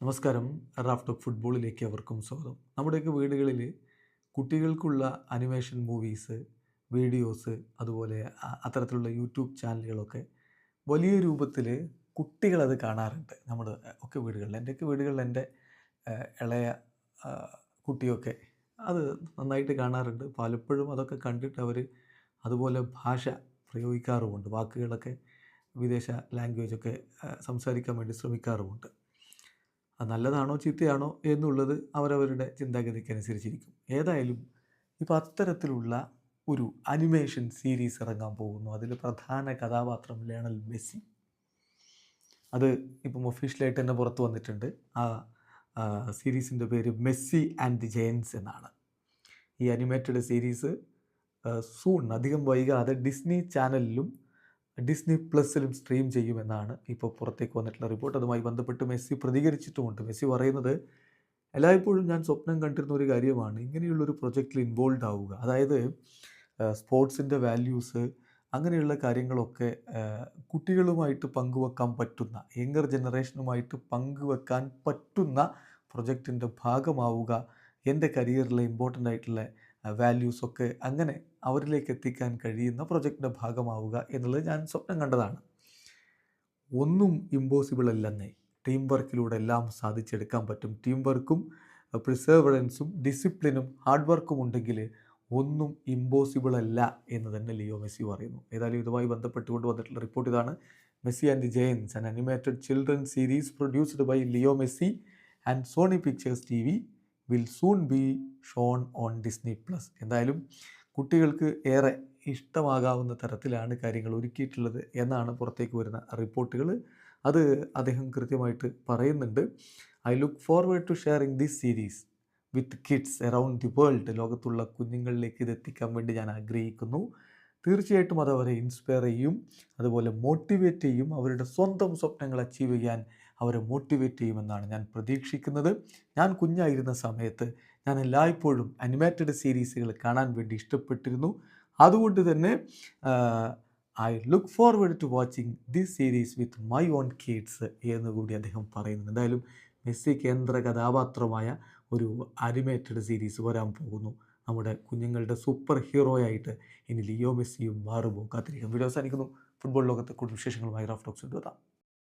നമസ്കാരം. Raf talk ഫുട്ബോളിലേക്ക് അവർക്കും സ്വാഗതം. നമ്മുടെയൊക്കെ വീടുകളിൽ കുട്ടികൾക്കുള്ള അനിമേഷൻ മൂവീസ് വീഡിയോസ് അതുപോലെ അത്തരത്തിലുള്ള യൂട്യൂബ് ചാനലുകളൊക്കെ വലിയ രൂപത്തിൽ കുട്ടികളത് കാണാറുണ്ട്. നമ്മുടെ ഒക്കെ വീടുകളിൽ എന്റെയൊക്കെ വീടുകളിൽ എന്റെ ഇളയ കുട്ടിയൊക്കെ അത് നന്നായിട്ട് കാണാറുണ്ട്. പലപ്പോഴും അതൊക്കെ കണ്ടിട്ട് അവർ അതുപോലെ ഭാഷ പ്രയോഗിക്കാറുമുണ്ട്. വാക്കുകളൊക്കെ വിദേശ ലാംഗ്വേജൊക്കെ സംസാരിക്കാൻ വേണ്ടി ശ്രമിക്കാറുമുണ്ട്. അത് നല്ലതാണോ ചീത്തയാണോ എന്നുള്ളത് അവരവരുടെ ചിന്താഗതിക്കനുസരിച്ചിരിക്കും. ഏതായാലും ഇപ്പോൾ അത്തരത്തിലുള്ള ഒരു അനിമേഷൻ സീരീസ് ഇറങ്ങാൻ പോകുന്നു. അതിൽ പ്രധാന കഥാപാത്രം ലയണൽ മെസ്സി. അത് ഇപ്പം ഒഫീഷ്യലായിട്ട് തന്നെ പുറത്തു വന്നിട്ടുണ്ട്. ആ സീരീസിന്റെ പേര് മെസ്സി ആൻഡ് ദി ജെയിൻസ് എന്നാണ്. ഈ അനിമേറ്റഡ് സീരീസ് സൂൺ അധികം വൈകാതെ ഡിസ്നി ചാനലിലും ഡിസ്നി പ്ലസിലും സ്ട്രീം ചെയ്യുമെന്നാണ് ഇപ്പോൾ പുറത്തേക്ക് വന്നിട്ടുള്ള റിപ്പോർട്ട്. അതുമായി ബന്ധപ്പെട്ട് മെസ്സി പ്രതികരിച്ചിട്ടുമുണ്ട്. മെസ്സി പറയുന്നത് എല്ലായ്പ്പോഴും ഞാൻ സ്വപ്നം കണ്ടിരുന്ന ഒരു കാര്യമാണ്. ഇങ്ങനെയുള്ളൊരു പ്രൊജക്റ്റിൽ ഇൻവോൾവ് ആവുക. അതായത് സ്പോർട്സിന്റെ വാല്യൂസ് അങ്ങനെയുള്ള കാര്യങ്ങളൊക്കെ കുട്ടികളുമായിട്ട് പങ്കുവെക്കാൻ പറ്റുന്ന യങ്ങർ ജനറേഷനുമായിട്ട് പങ്കുവെക്കാൻ പറ്റുന്ന പ്രൊജക്റ്റിന്റെ ഭാഗമാവുക എന്റെ കരിയറിലെ ഇമ്പോർട്ടന്റ് ആയിട്ടുള്ള വാല്യൂസൊക്കെ അങ്ങനെ അവരിലേക്ക് എത്തിക്കാൻ കഴിയുന്ന പ്രൊജക്റ്റിന്റെ ഭാഗമാവുക എന്നുള്ളത് ഞാൻ സ്വപ്നം കണ്ടതാണ്. ഒന്നും ഇമ്പോസിബിൾ അല്ലെന്നേ ടീം വർക്കിലൂടെ എല്ലാം സാധിച്ചെടുക്കാൻ പറ്റും. ടീം വർക്കും പ്രിസർവറൻസും ഡിസിപ്ലിനും ഹാർഡ് വർക്കും ഉണ്ടെങ്കിൽ ഒന്നും ഇമ്പോസിബിൾ അല്ല എന്ന് തന്നെ ലിയോ മെസ്സി പറയുന്നു. ഏതായാലും ഇതുമായി ബന്ധപ്പെട്ടുകൊണ്ട് വന്നിട്ടുള്ള റിപ്പോർട്ട് ഇതാണ്. Messi and the giants and animated children series produced by Leo Messi and Sony pictures it will soon be shown on Disney plus എന്തായാലും കുട്ടികൾക്ക് ഏറെ ഇഷ്ടമാകാവുന്ന തരത്തിലാണ് കാര്യങ്ങൾ ഒരുക്കിയിട്ടുള്ളത് എന്നാണ് പുറത്തേക്ക് വരുന്ന റിപ്പോർട്ടുകൾ. അത് അദ്ദേഹം കൃത്യമായിട്ട് പറയുന്നുണ്ട്. I look forward to sharing this series with kids around the world ലോകത്തുള്ള കുഞ്ഞുങ്ങളിലേക്ക് ഇത് എത്തിക്കാൻ വേണ്ടി ഞാൻ ആഗ്രഹിക്കുന്നു. തീർച്ചയായിട്ടും അത് അവരെ ഇൻസ്പയർ ചെയ്യും. അതുപോലെ മോട്ടിവേറ്റ് ചെയ്യും. അവരുടെ സ്വന്തം സ്വപ്നങ്ങൾ അച്ചീവ് ചെയ്യാൻ അവരെ മോട്ടിവേറ്റ് ചെയ്യുമെന്നാണ് ഞാൻ പ്രതീക്ഷിക്കുന്നത്. ഞാൻ കുഞ്ഞായിരുന്ന സമയത്ത് ഞാൻ എല്ലായ്പ്പോഴും അനിമേറ്റഡ് സീരീസുകൾ കാണാൻ വേണ്ടി ഇഷ്ടപ്പെട്ടിരുന്നു. അതുകൊണ്ട് തന്നെ I look forward to watching this series with my own kids എന്ന് കൂടി അദ്ദേഹം പറയുന്നു എന്തായാലും മെസ്സി കേന്ദ്ര കഥാപാത്രമായ ഒരു അനിമേറ്റഡ് സീരീസ് വരാൻ പോകുന്നു. നമ്മുടെ കുഞ്ഞുങ്ങളുടെ സൂപ്പർ ഹീറോ ആയിട്ട് ഇനി ലിയോ മെസ്സിയും മാറുമോ കാത്തിരിക്കാം. വീഡിയോ അവസാനിക്കുന്നു. ഫുട്ബോൾ ലോകത്തെ കൂടുതൽ വിശേഷങ്ങളുമായി റാഫ് ടോക്സ് എത്താം